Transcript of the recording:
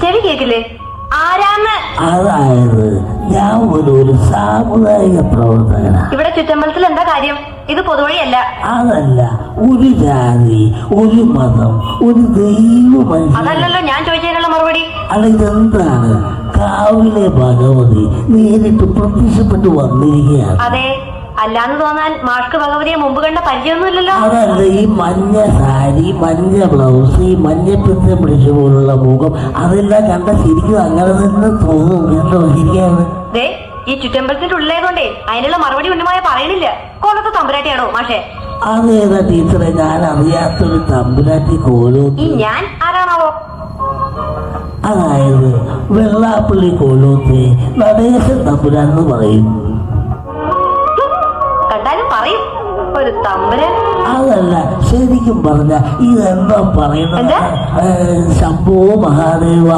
ചോദിച്ചില്ലേ ആരാന്ന്? അതായത് ഞാൻ ഒരു ഒരു സാമുദായിക പ്രവർത്തകനാ. ഇവിടെ ചുറ്റമ്പലത്തിൽ എന്താ കാര്യം? ഇത് പൊതുവഴിയല്ല. അതല്ല ഒരു ജാതി ഒരു മതം ഒരു ദൈവ അതല്ലല്ലോ ഞാൻ ചോദിച്ചതിനുള്ള മറുപടി. അല്ല ഇതെന്താണ്? കാവിലെ ഭഗവതി നേരിട്ട് പ്രത്യക്ഷപ്പെട്ടു വന്നിരിക്കുകയാണ്. അതെ. അല്ലാന്ന് തോന്നാൻ മാഷ്ക്ക് ഭഗവതിയെ മുമ്പ് കണ്ട പരിചയമൊന്നുമില്ലല്ലോ. അതല്ല ഈ മഞ്ഞ സാരി മഞ്ഞ ബ്ലൗസ് ഈ മഞ്ഞ മഞ്ഞപ്പിത്ത പിടിച്ച പോലുള്ള മുഖം അതെല്ലാം കണ്ട ശരിക്കും അങ്ങനെ തന്നെ തോന്നും കേട്ടോ ശരിക്കാണ് ദേ ഈ ചുറ്റമ്പലത്തിന്റെ ഉള്ളിലായതുകൊണ്ടേ അതിനുള്ള മറുപടി ഉന്നമായ പറയണില്ല. കൊല്ലത്തെ തമ്പുരാട്ടിയാണോ മാഷേ? അതേതാ ടീച്ചറെ ഞാൻ അറിയാത്തൊരു തമ്പുരാട്ടി കോലോ? ഈ ഞാൻ ആരാണാവോ? അതായത് വെള്ളാപ്പള്ളി കോലോത്തെ നടേശൻ തമ്പുരാൻ എന്ന് പറയും കണ്ടാലും പറയും. ഒരു തമ്പുരാൻ അതല്ല ശരിക്കും പറഞ്ഞ ഇതെന്താ പറയുന്നത് ശംഭോ മഹാദേവ.